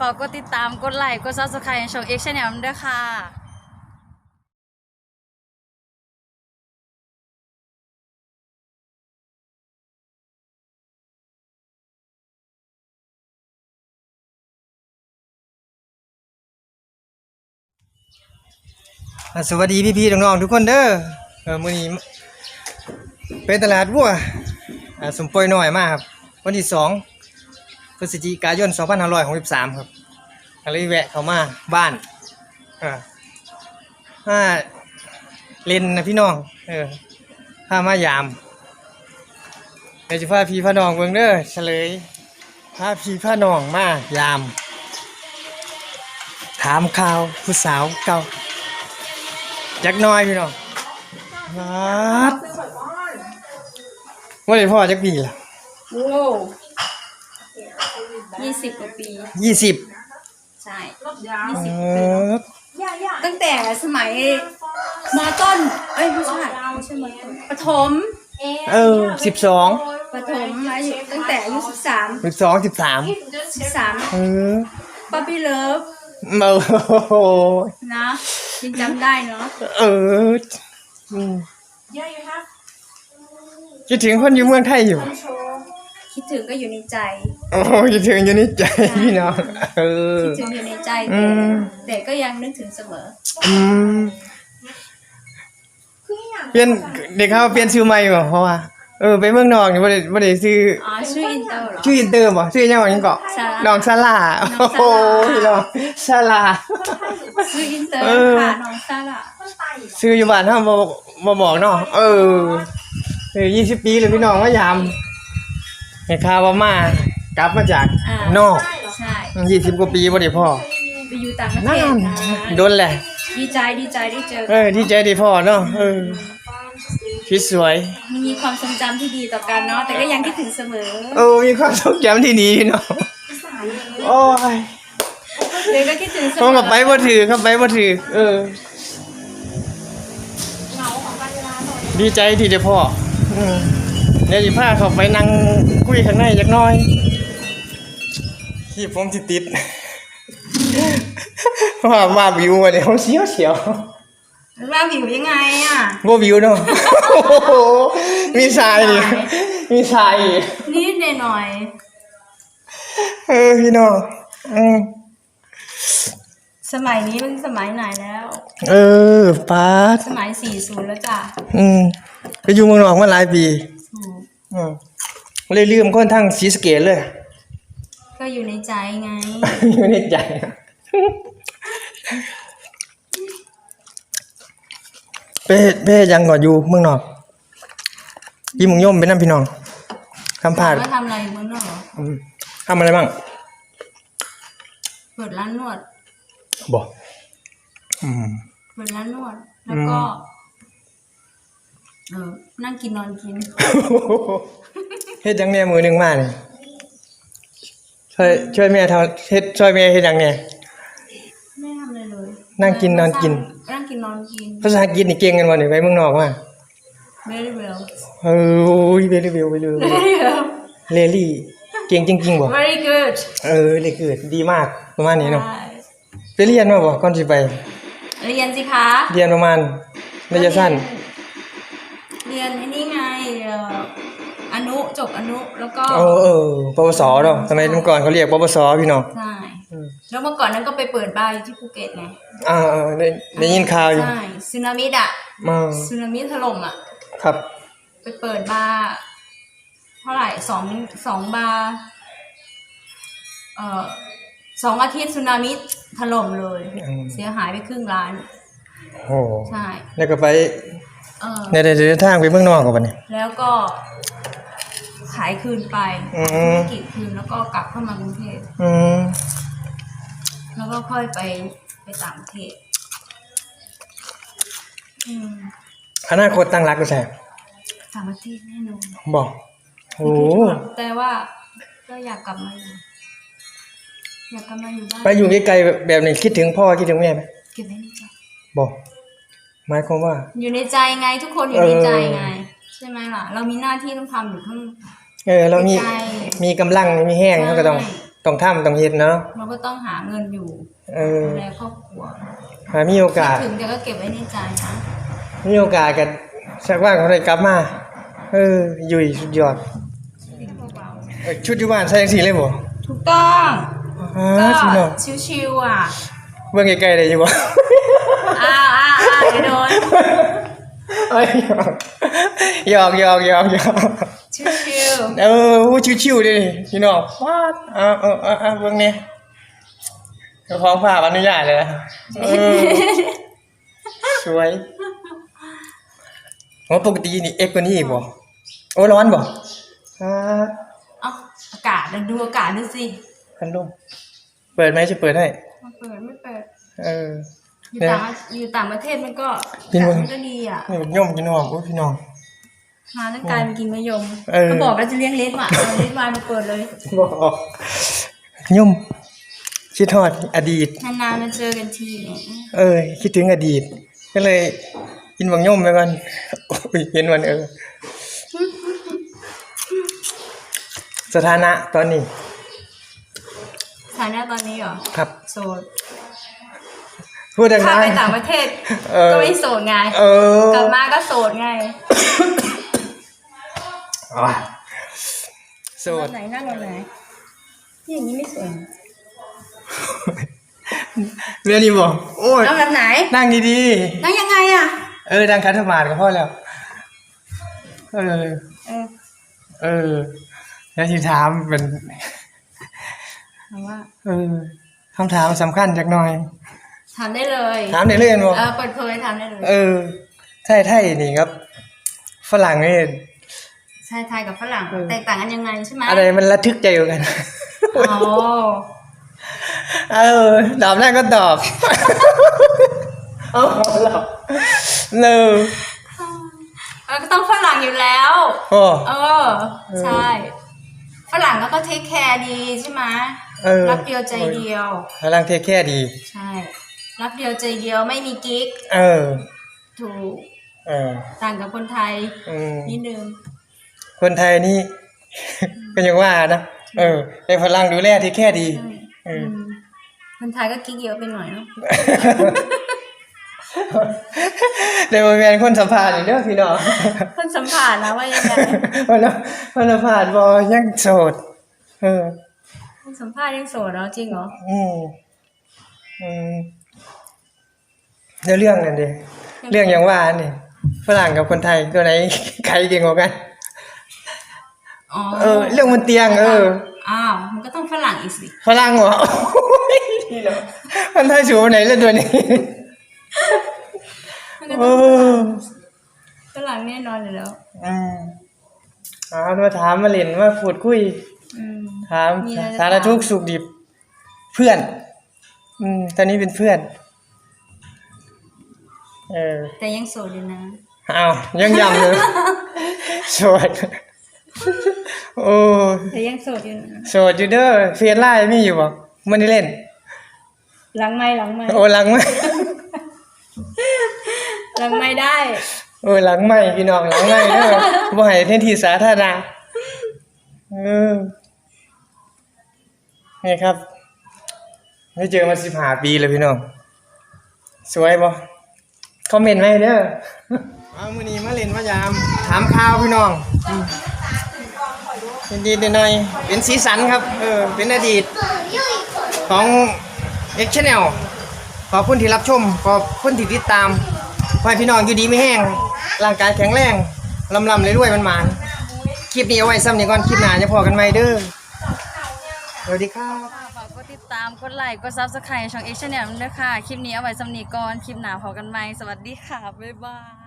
ฝากกดติดตามกดไลค์กดซับสไครต์ช่องเอ็กชแนลด้วยค่ะสวัสดีพี่ๆน้องๆทุกคนเด้อเออมื้อนี้เป็นตลาดวัวอ่าสมปอยหน้อยมากครับ วันที่2 พฤศจิกายน 2563 ครับก็เลยแวะเข้ามาบ้านอ่ามาเล่นนะพี่น้อง เออพามายามเดี๋ยวจะพาพี่พาน้องเบิ่งเด้อเฉลยพาพี่พาน้องมายาม ถามข่าวผู้สาวเก่าจักหน้อยพี่น้องวัดว่าได้พ่อจักปีละโว้ ยี่สิบกว่าปี ยี่สิบใช่เออตั้งแต่สมัยมต้น เอ้ยไม่ใช่ไม่ใช่มต้นประถมเออสิบสองประถมอายุตั้งแต่อายุสิบสามสิบสองสิบสามสิบสามเออป๊อปปี้เลิฟโอ้โหนะยังจำได้เนาะเอออืมคิดถึงคนอยู่เมืองไทยอยู่ คิดถึงก็อยู่ในใจ โอ้คิดถึงอยู่ในใจพี่น้องเออ คิดถึงอยู่ในใจอืแต่มแต่ก็ยังนึกถึงเสมอ อืมเปลี่ยนเด็กเขาเปลี่ยนชื่อใหม่บ่เพราะว่าเออไปเมืองนอกนี่บ่ได้บ่ได้ชื่ออ๋อชื่ออินเตอร์เหรอ ชื่ออินเตอร์บ่ชื่อยังว่าหยังเกาะซาร่าน้องซาร่าน้องซาร่าโอ้โหพี่น้องซาร่า ชื่ออินเตอร์เออ ค่ะน้องซาร่าชื่ออยู่บ้านเฮาบ่บ่บอกเนาะเออเออ20 ปีเลยพี่น้องว่ายาม ให้ข่าวว่ามากลับมาจากอ่านอกใช่20กว่าปีบ่ได้พ่อไปอยู่ต่างประเทนั่ศนนะโดนแหละ ดีใจดีใจได้เจอเออดีใจได้พ่อเนาะเออพี่สวยมีความทรงจำที่ดีต่อกันเนาะแต่ก็ยังคิดถึงเสมอเออมีความทรงจำที่ดีพี่น้องโอ้ยเลยก็คิดถึงเสมเขาอกับไปบ่ถือเขาไปบ่ถือเออ ดีใจที่ได้พ่ออืม เดี๋ยวสิพาเขาไปนั่งคุยข้างในจักหน่อยที่ผมสิติด ว่ามาวิวมาเนี่ยเสียวเสียวว่าผิวยังไงอะบ่วิวเนาะโอ้โหมีทรายนี่มีทรายอีกนิดหน่อยเออพี่น้องอืมๆสมัยนี้มันสมัยไหนแล้ว เออป้าดสมัย 40 แล้วจ้ะอืมไปอยู่เมืองนอกมาหลายปีถูก อืมเลยลืมคนทั้งศรีสะเกษเลย ก็อยู่ในใจไง อยู่ในใจไปเฮ็ดไปเฮ็ดหยังก่อนอยู่เมืองนอกยี่มุงย่อมเป็นน้ำพี่น้องคำพาดว่าทำอะไรอยู่เมืองนอกเหรออืมทำอะไรบ้างเปิดร้านนวดบอกอืม เปิดร้านนวด แล้วก็ เออนั่งกินนอนกิน เฮ็ดหยังเนี่ยมือหนึ่งมาเนี่ยช่วยช่วยแม่ทำเฮ็ดช่วยแม่เฮ็ดหยังเนี่ยไม่ทำอะไรเลยนั่งกินนอนกิน นั่งกินนอนกินภาษาอังกฤษนี่เก่งกันวันนี้ไปเมืองนอกมา very well เออโอ้ยเบลเบลไปเลย very well เลลี่เก่งจริงๆบ่ very good เออเลยเกิดดีมากประมาณนี้เนาะใช่ไปเรียนมาบ่ก่อนสิไป เรียนสิคะ เรียนประมาณระยะสั้นเรียนไอ้นี่ไงเอ่ออนุจบอนุแล้วก็เออเออปวสเนาะสมัยก่อนเขาเรียกปวสพี่น้องใช่แล้วเมื่อก่อนนั้นก็ไปเปิดบาร์อยู่ที่ภูเก็ตไงอ่าเออได้ได้ยินข่าวอยู่ใช่สึนามิอะมาสึนามิถล่มอะ ครับ ไปเปิดบาร์เท่าไหร่สองสองบาร์เอ่อสองอาทิตย์สึนามิถล่มเลย เสียหายไปครึ่งล้านโอ้ใช่แล้วก็ไป เออในเดินทางไปเมืองนอกกันบัดนี้ แล้วก็ ขายคืนไปอืม ธุรกิจคืนแล้วก็กลับเข้ามากรุงเทพอืมแล้วก็ค่อยไปไปต่างประเทศอืมอนาคตตั้งรักก็ใช่ต่างประเทศแน่นอนบอกโอ้แต่ว่าก็อยากกลับมาอยู่อยากกลับมาอยู่บ้านไปอยู่ไกลๆแบบแบบนี้คิดถึงพ่อคิดถึงแม่ไหมเก็บไว้ในใจบอก หมายความว่า อยู่ในใจไงทุกคนอยู่ในใจไง ใช่ไหมล่ะ เรามีหน้าที่ต้องทำอยู่ข้างเออเรามีไกลมีกำลังมีแห้งเราก็ต้องใช่ต้องทำต้องเฮ็ดเนาะเราก็ต้องหาเงินอยู่เออดูแลครอบครัวหามีโอกาสคิดถึงแต่ก็เก็บไว้ในใจนะมีโอกาสกันสักว่างเขาได้กลับมาเอออยู่อีกสุดยอดเอ้ยชุดอยู่บ้านใส่จังซี่เลยบ่ถูกต้องอ๋อก็สิเนาะชิวๆอะเบิ่งไกลๆได้อยู่บ่อ้าว อ้าวอ้าวอย่าโดนเอ้ยหยอกหยอกหยอกหยอกชิวเอออู้ชิวๆเดิพี่น้องว้าดเอาเอาเอาเอาเบิ่งนี่เจ้าของภาพอนุญาตเลยนะเออสวยโอ้ปกตินี่เอ็กกว่านี้อีกบ่โอ้ร้อนบ่อ่าๆเอาอากาศเดี๋ยวดูอากาศดูสิพัดลมเปิดไหมจะเปิดให้มันเปิดไม่เปิด เออ อยู่เนี่ยต่างอยู่ต่างประเทศมันก็กินอากามั้ศยมันก็ดีอะนี่มันย่อมกินหอมโอ้พี่น้องมาตั้งกายมากินมะยมเออ ก็บอกแล้วจะเลี้ยงเลสว่ะเอาเลสวายมาเปิดเลยบอกย่อมคิดทอดอดีต นานๆมาเจอกันทีเนี่ยเออคิดถึงอดีต ก็เลยกินบางย่อมไปก่อนโอ้ยเห็นวันเออ สถานะตอนนี้ ฐานะตอนนี้เหรอ ครับ โสด พูดดังถ้าๆไปต่างประเทศ เออ ก็ไม่โสดไงเออ กลับมาก็โสดไงอะโสรดถไหนนั่งรถไหนที่อย่างนี้ไม่สวยเรื่องนี้บอก โอ้ย นั่งแบบไหน นั่งดีนั่งยังไงอะ ๆ เออ ดังคัทมาดก็พอแล้ว เออ เออเออ แล้วที่ถามเป็น ถามว่า เออคำถามสำคัญจักหน่อย ถามได้เลยถามในเรื่องบ่เออเปิดเผยถามได้เลย เออไทยไทยนี่ครับ ฝรั่งนี่ชายไทยกับฝรั่งเออแตกต่างกันยังไงใช่ไหมอะไรมันระทึกใจกว่ากันอ๋อเออตอบได้ก็ตอบเอาหลับเนอเออก็ต้องฝรั่งอยู่แล้วโอ้เออใช่ฝรั่งก็ก็เทคแคร์ดีใช่ไหมเออรักเดียวใจเดียวฝรั่งเทคแค่ดี ใช่ รักเดียวใจเดียวไม่มีกิ๊ก เออ ถูก เออ ต่างกับคนไทยอืมนิดนึง คนไทยนี่ ก็ยังว่านะเออแต่ฝรั่งดูแลเทคแค่ดีใช่เอออืมคนไทยก็กิ๊กเยอะไปหน่อยเนาะเดี๋ยวแมนคนสัมภาษณ์อีกเด้อพี่น้องคนสัมผัสนะว่ายังไงวันละวันละผ่านบอยังโสด เออคนสัมภาษณ์ยังโสดเหรอจริงเหรออืมอืม เดี๋ยวเรื่องนั่นดิเรื่องอย่างว่านี่ฝรั่งกับคนไทยตัวไหนใครเก่งกว่ากันอ๋อเออ เรื่องบนเตียง เอออ้าวมันก็ต้องฝรั่งอีกสิฝรั่งเหรอนี่เหรอคนไทยสูงไหนเล่นตัวนี้มันก็เอต้องอฝรั่งแน่นอนอยู่แล้วอืมเอามาถามมาเล่นมาพูดคุยอืมถามมีอะไรจะสารทุกข์สุขดิบ เพื่อน อืมตอนนี้เป็นเพื่อน เออ แต่ยังโสดอยู่นะอ้าวยังยำเลยโสดโอ้แต่ยังโสดอยู่นะโสดอยู่เด้อเฟซไลน์มีอยู่บ่มันได้เล่น หลังไม่หลังไม่โอ้หลังไม่หลังไม่ได้โอ้หลังไม่พี่น้องหลังไม่เด้อบ่ให้เท่นที่สาธารณะเออนี่ครับไม่เจอมาสิบห้าปีเลยพี่น้องสวยบ่ คอมเมนต์มาให้เด้อเอามือนี้มาเล่นมายาม ถามข่าวพี่น้องเป็นดีหน่อย เป็นสีสันครับ เออ เป็นอดีต ของ X Channel ขอบคุณที่รับชม ขอบคุณที่ติดตามขอให้พี่น้องอยู่ดีไม่แห้ง ร่างกายแข็งแรงลำลำเลยรวยมันหมานคลิปนี้เอาไว้ซ้ำนี้ก่อน คลิปหน้าจะพอกันไหมเด้อสวัสดีครับ ตามกดไลค์กดซับสไครต์ช่องเอ็กซ์แนลด้วยค่ะ คลิปนี้เอาไว้สำนีก่อน คลิปหนาพอกันไหมสวัสดีค่ะ บ๊ายบาย